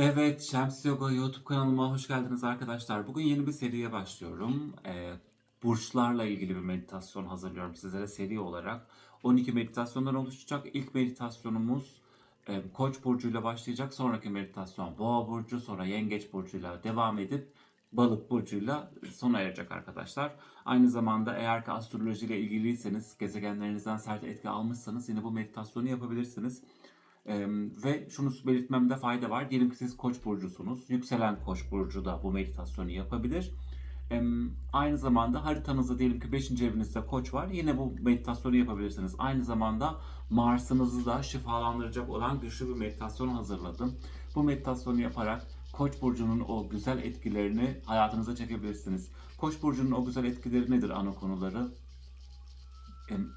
Evet, Şems Yoga YouTube kanalıma hoş geldiniz arkadaşlar. Bugün yeni bir seriye başlıyorum. Ee, burçlarla ilgili bir meditasyon hazırlıyorum sizlere seri olarak. 12 meditasyondan oluşacak. İlk meditasyonumuz e, Koç burcuyla başlayacak. Sonraki meditasyon Boğa burcu, sonra Yengeç burcuyla devam edip Balık burcuyla sona erecek arkadaşlar. Aynı zamanda eğer ki astrolojiyle ilgiliyseniz, gezegenlerinizden sert etki almışsanız yine bu meditasyonu yapabilirsiniz. Ee, ve şunu belirtmemde fayda var. Diyelim ki siz Koç burcusunuz. Yükselen Koç burcu da bu meditasyonu yapabilir. Ee, aynı zamanda haritanızda diyelim ki 5. evinizde Koç var. Yine bu meditasyonu yapabilirsiniz. Aynı zamanda Mars'ınızı da şifalandıracak olan güçlü bir meditasyon hazırladım. Bu meditasyonu yaparak Koç burcunun o güzel etkilerini hayatınıza çekebilirsiniz. Koç burcunun o güzel etkileri nedir ana konuları?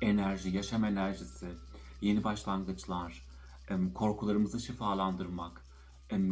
Enerji, yaşam enerjisi, yeni başlangıçlar, korkularımızı şifalandırmak,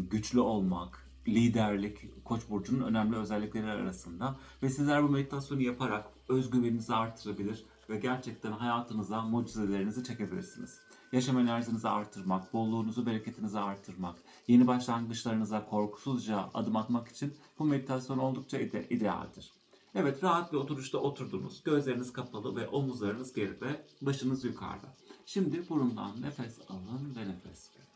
güçlü olmak, liderlik Koç burcunun önemli özellikleri arasında ve sizler bu meditasyonu yaparak özgüveninizi artırabilir ve gerçekten hayatınıza mucizelerinizi çekebilirsiniz. Yaşam enerjinizi artırmak, bolluğunuzu, bereketinizi artırmak, yeni başlangıçlarınıza korkusuzca adım atmak için bu meditasyon oldukça ide- idealdir. Evet, rahat bir oturuşta oturdunuz. Gözleriniz kapalı ve omuzlarınız geride, başınız yukarıda. Şimdi burundan nefes alın ve nefes verin.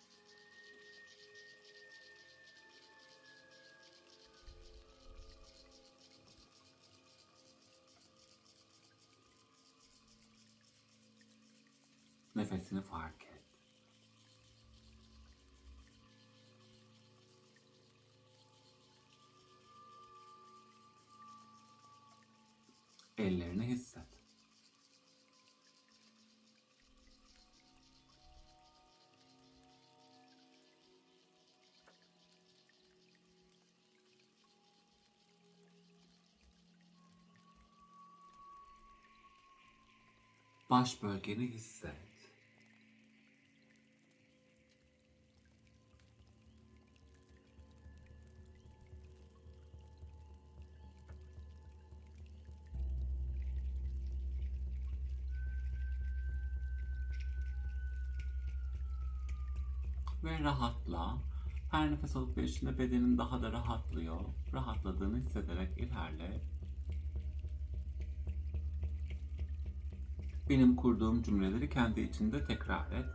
Nefesini fark et. Ellerini hisset. Baş bölgeni hisset. Ve rahatla. Her nefes alıp verişinde bedenin daha da rahatlıyor. Rahatladığını hissederek ilerle. Benim kurduğum cümleleri kendi içinde tekrar et.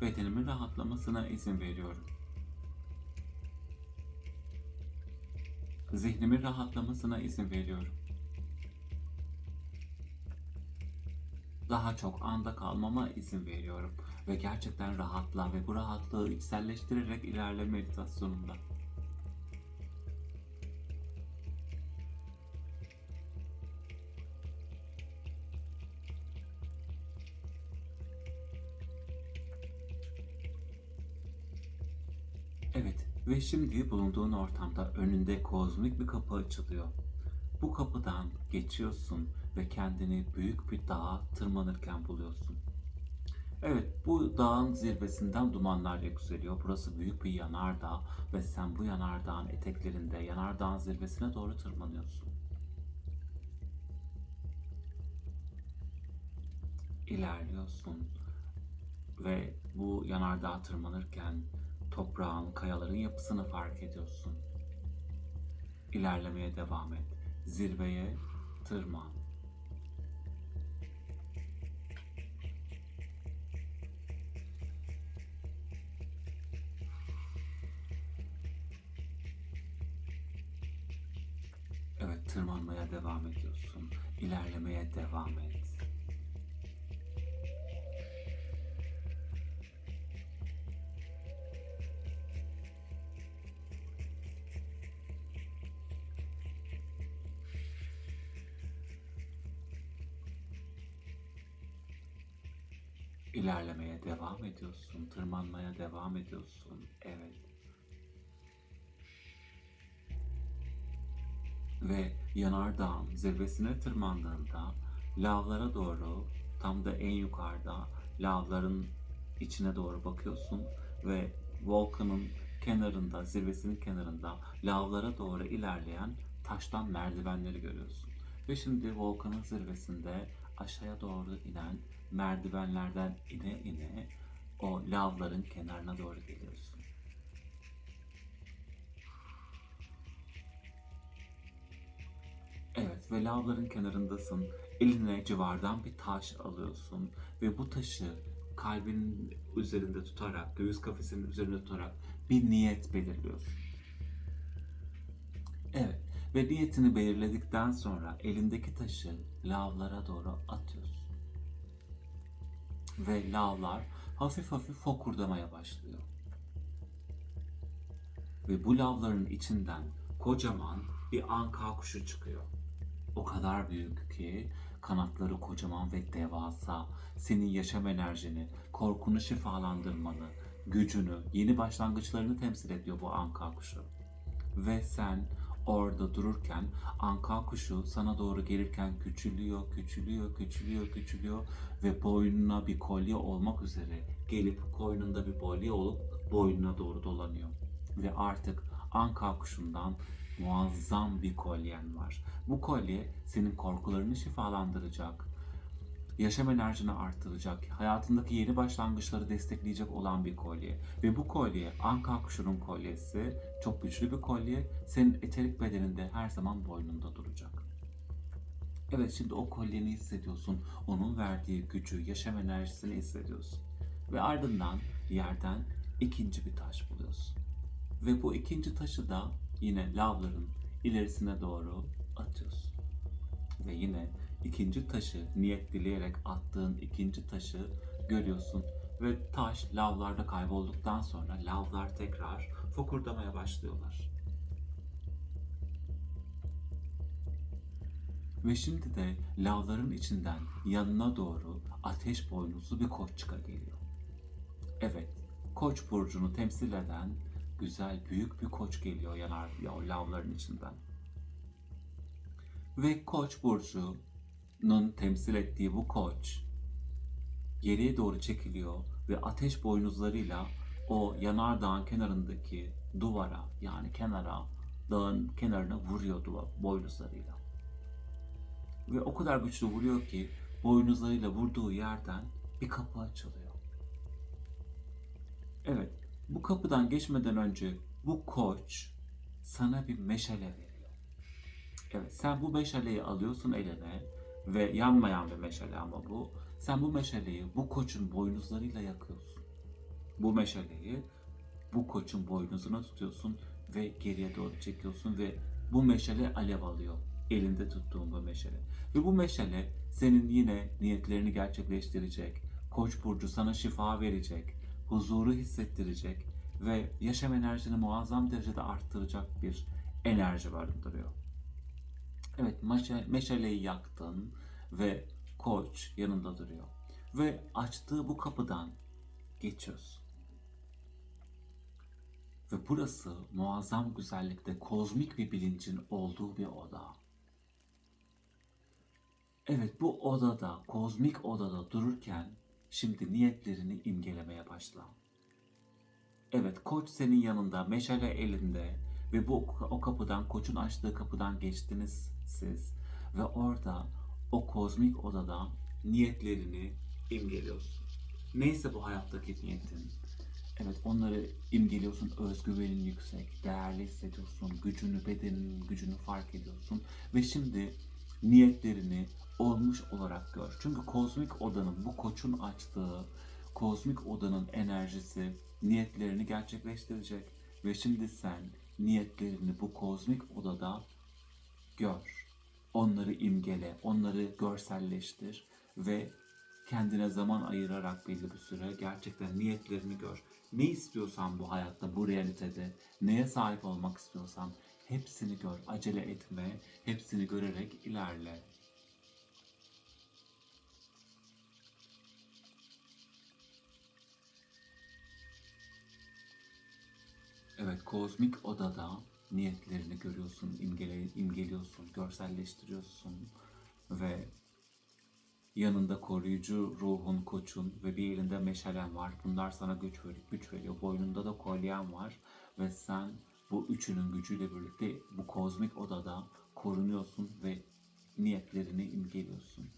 Bedenimin rahatlamasına izin veriyorum. Zihnimin rahatlamasına izin veriyorum. Daha çok anda kalmama izin veriyorum. Ve gerçekten rahatla ve bu rahatlığı içselleştirerek ilerle meditasyonunda. Ve şimdi bulunduğun ortamda önünde kozmik bir kapı açılıyor. Bu kapıdan geçiyorsun ve kendini büyük bir dağa tırmanırken buluyorsun. Evet, bu dağın zirvesinden dumanlar yükseliyor. Burası büyük bir yanardağ ve sen bu yanardağın eteklerinde yanardağın zirvesine doğru tırmanıyorsun. İlerliyorsun ve bu yanardağa tırmanırken toprağın, kayaların yapısını fark ediyorsun. İlerlemeye devam et. Zirveye tırman. Evet, tırmanmaya devam ediyorsun. İlerlemeye devam et. İlerlemeye devam ediyorsun. Tırmanmaya devam ediyorsun. Evet. Ve yanardağın zirvesine tırmandığında lavlara doğru tam da en yukarıda lavların içine doğru bakıyorsun ve volkanın kenarında, zirvesinin kenarında lavlara doğru ilerleyen taştan merdivenleri görüyorsun. Ve şimdi volkanın zirvesinde aşağıya doğru inen merdivenlerden ine ine o lavların kenarına doğru geliyorsun. Evet ve lavların kenarındasın. Eline civardan bir taş alıyorsun ve bu taşı kalbinin üzerinde tutarak, göğüs kafesinin üzerinde tutarak bir niyet belirliyorsun. Evet ve niyetini belirledikten sonra elindeki taşı lavlara doğru atıyorsun. Ve lavlar hafif hafif fokurdamaya başlıyor. Ve bu lavların içinden kocaman bir anka kuşu çıkıyor. O kadar büyük ki kanatları kocaman ve devasa. Senin yaşam enerjini, korkunu şifalandırmanı, gücünü, yeni başlangıçlarını temsil ediyor bu anka kuşu. Ve sen orada dururken anka kuşu sana doğru gelirken küçülüyor, küçülüyor, küçülüyor, küçülüyor ve boynuna bir kolye olmak üzere gelip koynunda bir kolye olup boynuna doğru dolanıyor. Ve artık anka kuşundan muazzam bir kolyen var. Bu kolye senin korkularını şifalandıracak, yaşam enerjini arttıracak, hayatındaki yeni başlangıçları destekleyecek olan bir kolye. Ve bu kolye Anka kuşunun kolyesi çok güçlü bir kolye. Senin eterik bedeninde her zaman boynunda duracak. Evet şimdi o kolyeni hissediyorsun. Onun verdiği gücü, yaşam enerjisini hissediyorsun. Ve ardından yerden ikinci bir taş buluyorsun. Ve bu ikinci taşı da yine lavların ilerisine doğru atıyorsun. Ve yine ikinci taşı niyet dileyerek attığın ikinci taşı görüyorsun. Ve taş lavlarda kaybolduktan sonra lavlar tekrar fokurdamaya başlıyorlar. Ve şimdi de lavların içinden yanına doğru ateş boynuzlu bir koççuka geliyor. Evet, koç burcunu temsil eden güzel büyük bir koç geliyor yanar ya lavların içinden. Ve koç burcunun temsil ettiği bu koç geriye doğru çekiliyor ve ateş boynuzlarıyla o yanardağın kenarındaki duvara yani kenara dağın kenarına vuruyor duva, boynuzlarıyla. Ve o kadar güçlü vuruyor ki boynuzlarıyla vurduğu yerden bir kapı açılıyor. Evet, bu kapıdan geçmeden önce bu koç sana bir meşale veriyor. Evet, sen bu meşaleyi alıyorsun eline ve yanmayan bir meşale ama bu. Sen bu meşaleyi bu koçun boynuzlarıyla yakıyorsun. Bu meşaleyi bu koçun boynuzuna tutuyorsun ve geriye doğru çekiyorsun ve bu meşale alev alıyor. Elinde tuttuğun bu meşale. Ve bu meşale senin yine niyetlerini gerçekleştirecek. Koç burcu sana şifa verecek huzuru hissettirecek ve yaşam enerjini muazzam derecede arttıracak bir enerji barındırıyor. Evet, meşaleyi yaktın ve koç yanında duruyor. Ve açtığı bu kapıdan geçiyorsun. Ve burası muazzam güzellikte kozmik bir bilincin olduğu bir oda. Evet bu odada, kozmik odada dururken Şimdi niyetlerini imgelemeye başla. Evet, koç senin yanında, meşale elinde ve bu o kapıdan, koçun açtığı kapıdan geçtiniz siz ve orada o kozmik odada niyetlerini imgeliyorsun. Neyse bu hayattaki niyetin. Evet onları imgeliyorsun, özgüvenin yüksek, değerli hissediyorsun, gücünü, bedenin gücünü fark ediyorsun ve şimdi niyetlerini olmuş olarak gör. Çünkü kozmik odanın, bu koçun açtığı kozmik odanın enerjisi niyetlerini gerçekleştirecek. Ve şimdi sen niyetlerini bu kozmik odada gör. Onları imgele, onları görselleştir ve kendine zaman ayırarak belli bir süre gerçekten niyetlerini gör. Ne istiyorsan bu hayatta, bu realitede, neye sahip olmak istiyorsan hepsini gör. Acele etme, hepsini görerek ilerle. Evet, kozmik odada niyetlerini görüyorsun, imgele, imgeliyorsun, görselleştiriyorsun ve yanında koruyucu ruhun, koçun ve bir elinde meşalen var. Bunlar sana güç veriyor, güç veriyor. Boynunda da kolyen var ve sen bu üçünün gücüyle birlikte bu kozmik odada korunuyorsun ve niyetlerini imgeliyorsun.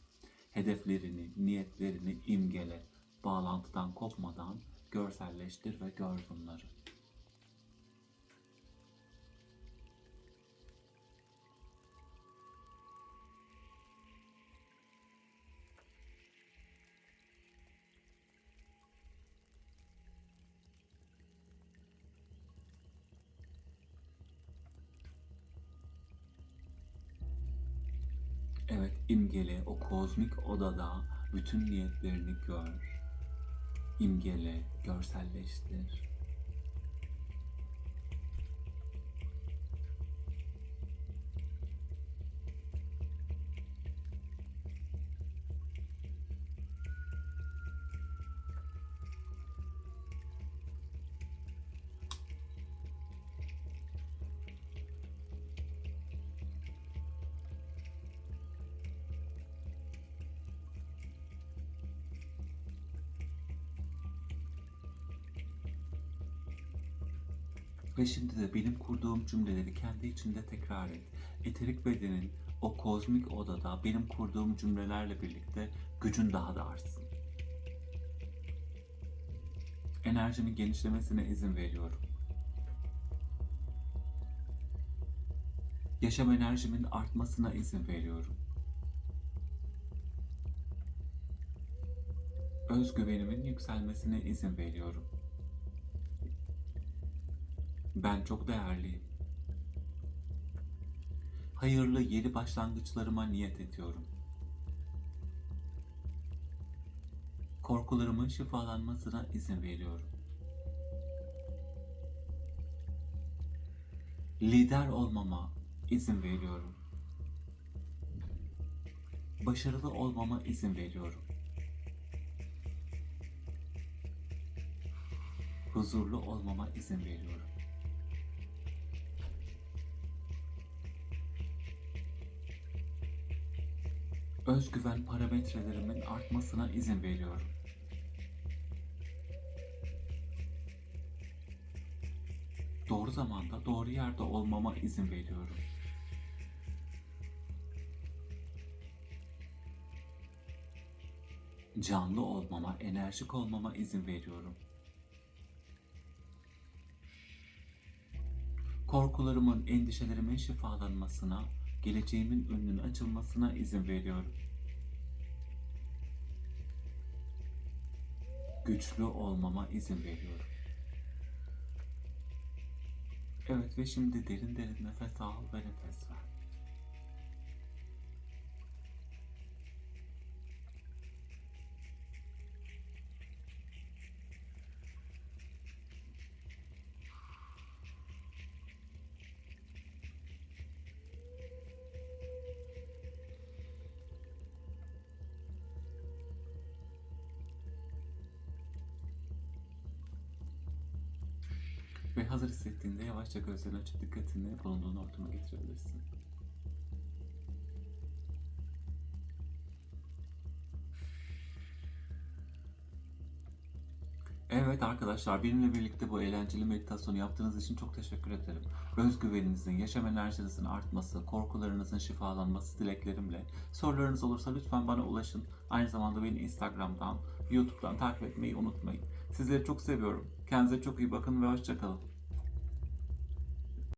Hedeflerini, niyetlerini imgele. Bağlantıdan kopmadan görselleştir ve gör bunları. Evet, imgele o kozmik odada bütün niyetlerini gör. İmgele, görselleştir. Ve şimdi de benim kurduğum cümleleri kendi içinde tekrar et. Eterik bedenin o kozmik odada benim kurduğum cümlelerle birlikte gücün daha da artsın. Enerjimin genişlemesine izin veriyorum. Yaşam enerjimin artmasına izin veriyorum. Özgüvenimin yükselmesine izin veriyorum. Ben çok değerliyim. Hayırlı yeni başlangıçlarıma niyet ediyorum. Korkularımın şifalanmasına izin veriyorum. Lider olmama izin veriyorum. Başarılı olmama izin veriyorum. Huzurlu olmama izin veriyorum. Özgüven parametrelerimin artmasına izin veriyorum. Doğru zamanda doğru yerde olmama izin veriyorum. Canlı olmama, enerjik olmama izin veriyorum. Korkularımın, endişelerimin şifalanmasına geleceğimin önünün açılmasına izin veriyorum. Güçlü olmama izin veriyorum. Evet ve şimdi derin derin nefes al ve nefes ver. Ve hazır hissettiğinde yavaşça gözlerini açıp dikkatini bulunduğun ortama getirebilirsin. Evet arkadaşlar benimle birlikte bu eğlenceli meditasyonu yaptığınız için çok teşekkür ederim. Özgüveninizin, yaşam enerjinizin artması, korkularınızın şifalanması dileklerimle. Sorularınız olursa lütfen bana ulaşın. Aynı zamanda beni Instagram'dan, YouTube'dan takip etmeyi unutmayın. Sizleri çok seviyorum. Kendinize çok iyi bakın ve hoşçakalın.